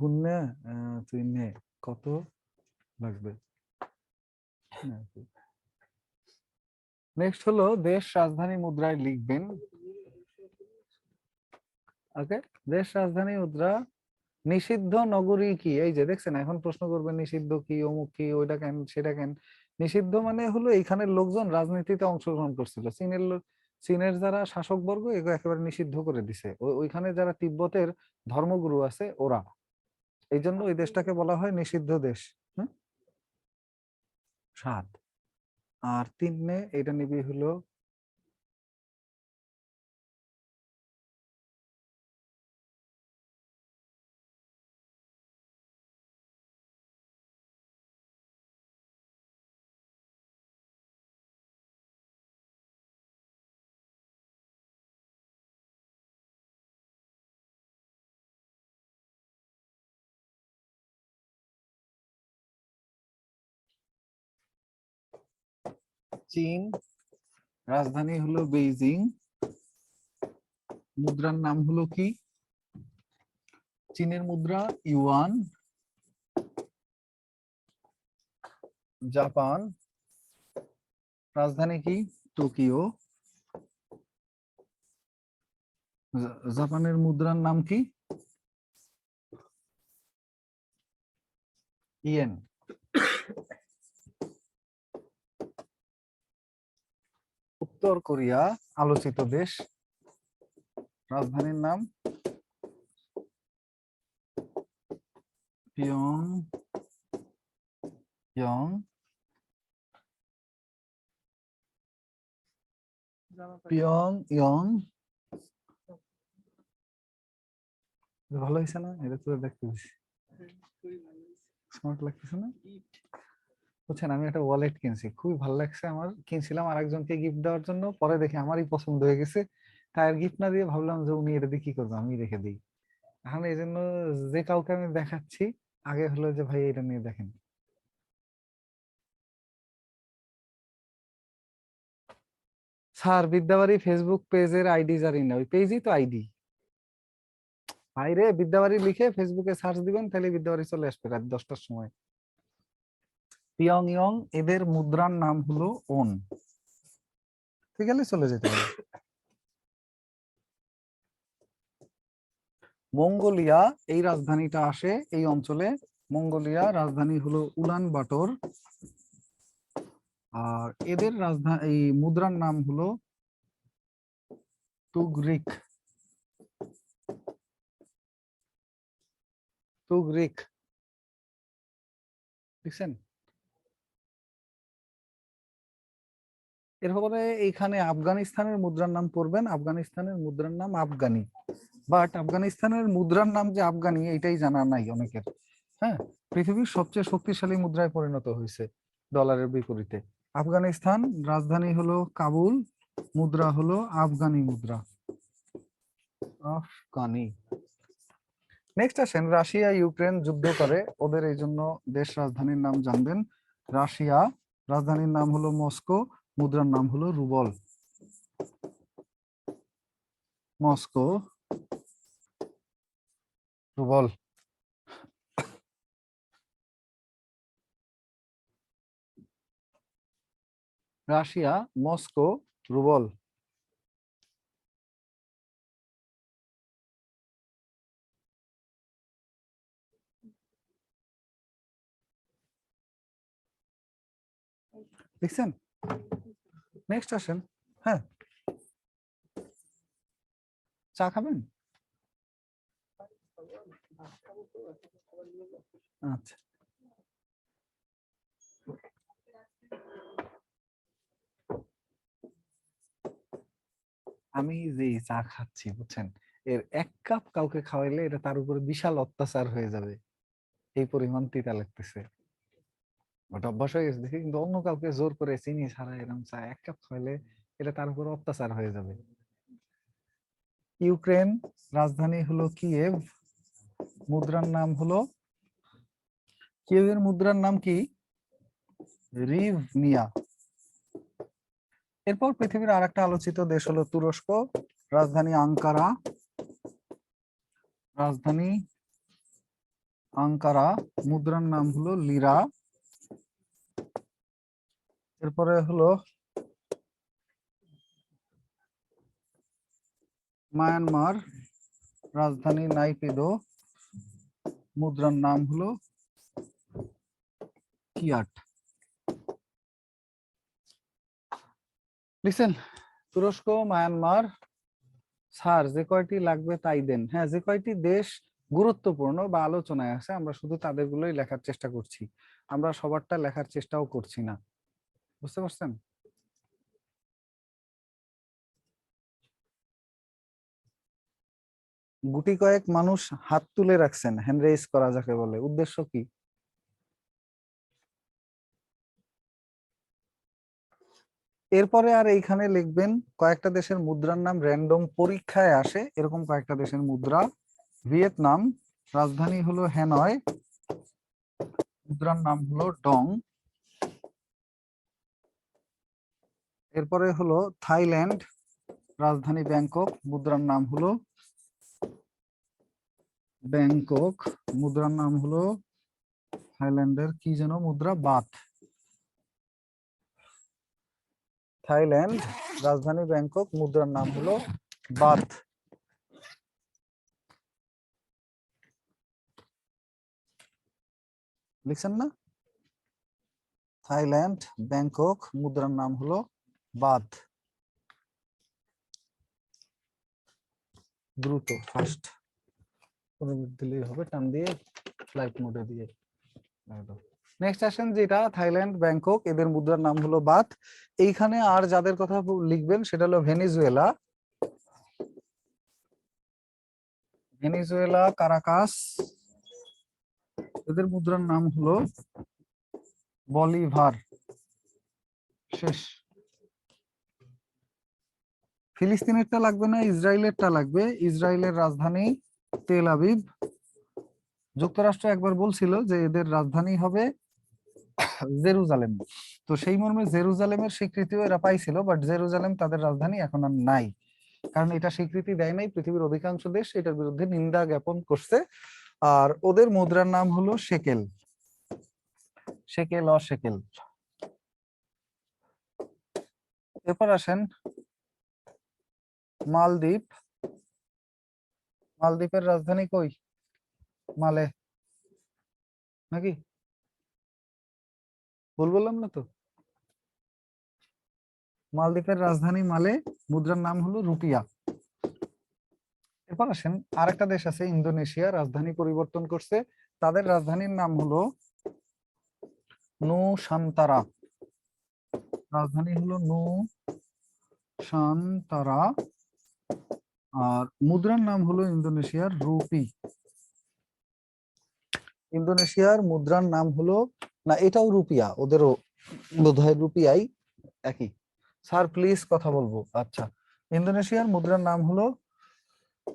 গুণে তুই নে। কত লাগবে? নেক্সট হলো, দেশ রাজধানী মুদ্রায় লিখবেন। ওকে? দেশ রাজধানী মুদ্রা। নিষিদ্ধ নগরী কি? এই যে দেখছেন, এখন প্রশ্ন করবেন, নিষিদ্ধ কি, অমুক কি, ওইটা কেন, সেটা কেন? নিষিদ্ধ মানে হলো এইখানের লোকজন রাজনীতিতে অংশগ্রহণ করছিল। চীনের চীনের যারা শাসক বর্গ এগুলো একেবারে নিষিদ্ধ করে দিছে। ওইখানে যারা তিব্বতের ধর্মগুরু আছে, ওরা। এই জন্য ওই দেশটাকে বলা হয় নিষিদ্ধ দেশ। সাত। আর তিন মে এটা নিবি হলো চীন, রাজধানী হলো বেইজিং, মুদ্রার নাম হলো কি? চীনের মুদ্রা ইউয়ান, জাপান, রাজধানী কি? টোকিও। জাপানের মুদ্রার নাম কি? ইয়েন। উত্তর কোরিয়া আলোচিত দেশ। রাজধানীর নাম? পিয়ং পিয়ং। ইয়ং। ভালো হয়েছে না? এটা তো দেখতে বেশি। স্মার্ট লাগতেছে না? বুঝছেন? আমি একটা ওয়ালেট কিনছি। খুবই ভালো লাগছে আমার। কিনছিলাম আরেকজনকে গিফট দেওয়ার জন্য। পরে দেখে আমারই পছন্দ হয়ে গেছে। তাই গিফট না দিয়ে ভাবলাম যে উনি এটা দিয়ে কি করবে? আমি রেখে দিই। এখন এই জন্য যে কাউকে আমি দেখাচ্ছি, আগে হলো যে, ভাই, এটা নিয়ে দেখেন। স্যার, বিদ্যাবাড়ি ফেসবুক পেজের আইডি জানি না। ওই পেজই তো আইডি ভাইরে, বিদ্যাবাড়ি লিখে ফেসবুকে সার্চ দিবেন, তাহলে বিদ্যাবাড়ি চলে আসবে রাত দশটার সময়। পিয়ং ইয়ং এদের মুদ্রার নাম হলো ওন। ঠিক আছে চলে যেতে হবে। মঙ্গোলিয়া এই রাজধানীটা আসে এই অঞ্চলে। মঙ্গোলিয়া রাজধানী হলো উলান বাটর। আর এদের রাজধানী এই মুদ্রার নাম হলো তুগরিক। তুগরিক। দেখছেন? এরপরে এইখানে আফগানিস্তানের মুদ্রার নাম পড়বেন। আফগানিস্তানের মুদ্রার নাম আফগানি। বাট আফগানিস্তানের মুদ্রার নাম যে আফগানি এটাই জানা নাই অনেকের। হ্যাঁ? পৃথিবীর সবচেয়ে শক্তিশালী মুদ্রায় পরিণত হয়েছে ডলারের বিপরীতে। আফগানিস্তান রাজধানী হলো কাবুল, মুদ্রা হলো আফগানি মুদ্রা। আফগানি। নেক্সট আসেন, রাশিয়া, ইউক্রেন যুদ্ধ করে। ওদের এই জন্য দেশ রাজধানীর নাম জানবেন। রাশিয়া, রাজধানীর নাম হলো মস্কো। মুদ্রার নাম হলো rouble. Moscow. Rouble. Russia Moscow rouble. দেখছেন? নেক্সট আসেন হ্যাঁ। চা খাবেন? আচ্ছা। আমি যে চা খাচ্ছি, বুঝছেন? এর এক কাপ কাউকে খাওয়াইলে এটা তার উপরে বিশাল অত্যাচার হয়ে যাবে। এই পরিমাণ তিতা লাগতেছে। ওটা অভ্যাস হয়ে গেছে। দেখি কিন্তু অন্য কাউকে জোর করে চিনি ছাড়া এরকম চা এক কাপ খাইলে এটা তার উপর অত্যাচার হয়ে যাবে। ইউক্রেন রাজধানী হলো কিয়েভ মুদ্রার নাম হলো কিয়েভের মুদ্রার নাম কি? রিভনিয়া এরপর পৃথিবীর আর একটা আলোচিত দেশ হলো তুরস্ক। রাজধানী আঙ্কারা। রাজধানী আঙ্কারা। মুদ্রার নাম হলো লিরা। এরপরে হলো মায়ানমার রাজধানী নাইপেদো, মুদ্রার নাম হলো কিয়াট। লিসেন তুরস্ক, মায়ানমার স্যার যে কয়টি লাগবে তাই দেন। হ্যাঁ যে কয়টি দেশ গুরুত্বপূর্ণ বা আলোচনায় আছে, আমরা শুধু তাদেরগুলোই লেখার চেষ্টা করছি। আমরা সবারটা লেখার চেষ্টাও করছি না। বুঝতে পারছেন? গুটি কয়েক মানুষ হাত তুলে রাখছেন হ্যান্ড রেজ করা যাকে বলে। উদ্দেশ্য কি? এরপরে আর এইখানে লিখবেন, কয়েকটা দেশের মুদ্রার নাম র্যান্ডম পরীক্ষায় আসে, এরকম কয়েকটা দেশের মুদ্রা। ভিয়েতনাম, রাজধানী হলো হ্যানয়, মুদ্রার নাম হলো ডং। এরপরে হলো থাইল্যান্ড, রাজধানী ব্যাংকক, মুদ্রার নাম হলো ব্যাংকক, মুদ্রার নাম হলো থাইল্যান্ডের কি যেন মুদ্রা? বাথ। থাইল্যান্ড, রাজধানী ব্যাংকক, মুদ্রার নাম হলো বাথ। লিখছেন না? থাইল্যান্ড, ব্যাংকক, মুদ্রার নাম হলো বাথ দ্রুত কোনো দিলেই হবে, টান দিয়ে ফ্লাইট মোডে দিয়ে। নেক্সট আসেন যেটা, থাইল্যান্ড, ব্যাংকক, এদের মুদ্রার নাম হলো বাথ এইখানে আর যাদের কথা লিখবেন, সেটা হলো ভেনিজুয়েলা। Venezuela, Caracas. এদের মুদ্রার নাম হলো বলিভার। শেষ। ফিলিস্তিনেরটা লাগবে না, ইসরায়েলেরটা লাগবে। ইসরায়েলের রাজধানী তেল আবিব। যুক্তরাষ্ট্র একবার বলছিল যে এদের রাজধানী হবে জেরুজালেম। তো সেই মর্মে জেরুজালেমের স্বীকৃতিও এরা পাইছিল বাট জেরুজালেম তাদের রাজধানী এখন আর নাই। কারণ এটা স্বীকৃতি দেয় নাই পৃথিবীর অধিকাংশ দেশ, এটার বিরুদ্ধে নিন্দা জ্ঞাপন করছে। আর ওদের মুদ্রার নাম হলো শেকেল শেকেল অশেকেল এরপর আসেন মালদ্বীপ। মালদ্বীপের রাজধানী কই? মালে। নাকি? ভুল বললাম না তো? মালদ্বীপের রাজধানী মালে, মুদ্রার নাম হলো রুপিয়া। এরপর আসেন, আরেকটা দেশ আছে, ইন্দোনেশিয়া, রাজধানী পরিবর্তন করছে। তাদের রাজধানীর নাম হলো নু সান্তারা রাজধানী হলো নু সান্তারা আর মুদ্রার নাম হলো ইন্দোনেশিয়ার রুপি। ইন্দোনেশিয়ার মুদ্রার নাম হলো, না, এটাও রুপিয়া, ওদেরও বোধহয় রুপিয়াই একই। স্যার প্লিজ কথা বলব আচ্ছা। ইন্দোনেশিয়ার মুদ্রার নাম হলো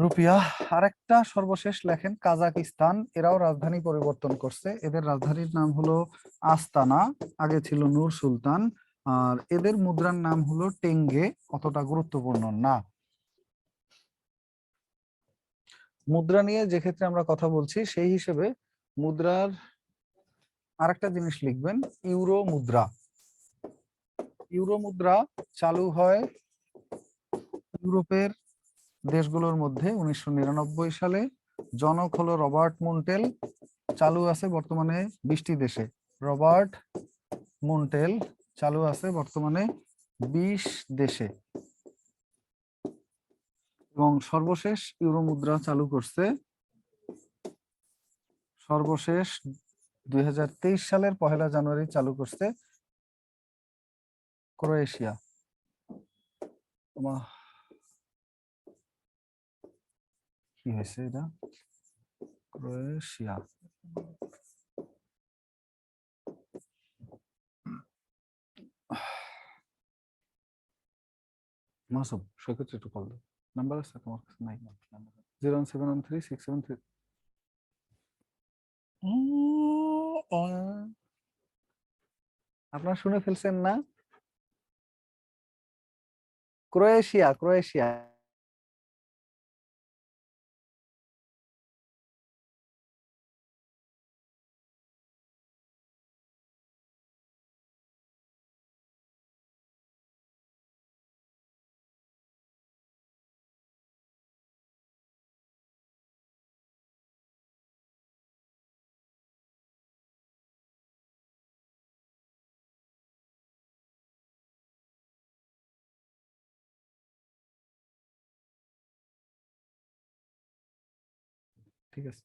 রুপিয়া। আরেকটা সর্বশেষ লেখেন, কাজাকিস্তান, এরাও রাজধানী পরিবর্তন করছে। এদের রাজধানীর নাম হলো আস্তানা, আগে ছিল নূর সুলতান, আর এদের মুদ্রার নাম হলো টেঙ্গে অতটা গুরুত্বপূর্ণ? না মুদ্রা নিয়ে যে ক্ষেত্রে আমরা কথা বলছি, সেই হিসেবে মুদ্রার আরেকটা জিনিস লিখবেন, ইউরো মুদ্রা। ইউরো মুদ্রা চালু হয় ইউরোপের দেশগুলোর মধ্যে উনিশশো নিরানব্বই সালে। জনক হলো রবার্ট মুন্টেল। চালু আছে বর্তমানে বিশটি দেশে। রবার্ট মুন্টেল চালু আছে বর্তমানে বিশ দেশে। এবং সর্বশেষ ইউরো মুদ্রা চালু করছে। সর্বশেষ দুই হাজার তেইশ সালের পহেলা জানুয়ারি চালু করছে ক্রোয়েশিয়া। কি হয়েছে এটা? ক্রোয়েশিয়া। মাসুম, সৈকত একটু কল নাম্বার আছে তোমার কাছে? নাই। Zero seven one three, six seven three. আপনার শুনে ফেলছেন না? Croatia Croatia. ঠিক আছে।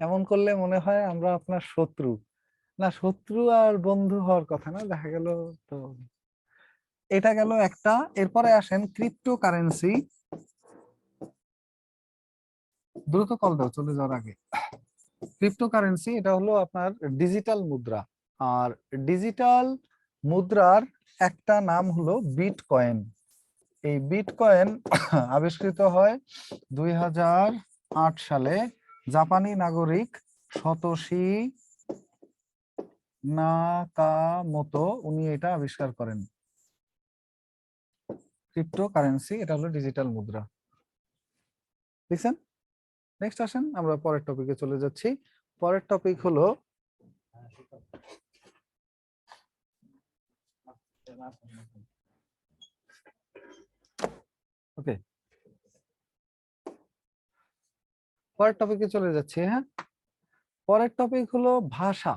এমন করলে মনে হয় আমরা আপনার শত্রু। না, শত্রু আর বন্ধু হওয়ার কথা না, দেখা গেল তো এটা গেল একটা। এরপরে আসেন ক্রিপ্টো কারেন্সি দ্রুত কল দাও, চলে যাওয়ার আগে। ক্রিপ্টো কারেন্সি এটা হলো আপনার ডিজিটাল মুদ্রা। আর ডিজিটাল মুদ্রার একটা নাম হলো বিটকয়েন এই বিটকয়েন আবিষ্কৃত হয় দুই হাজার আট সালে। জাপানি নাগরিক সতোশি নাকামোতো, উনি এটা আবিষ্কার করেন। ক্রিপ্টো কারেন্সি এটা হলো ডিজিটাল মুদ্রা। দেখছেন? নেক্সট আসেন, আমরা পরের টপিকে চলে যাচ্ছি। পরের টপিক হলো ওকে। পরের টপিকে চলে যাচ্ছি হ্যাঁ? পরের টপিক হলো ভাষা।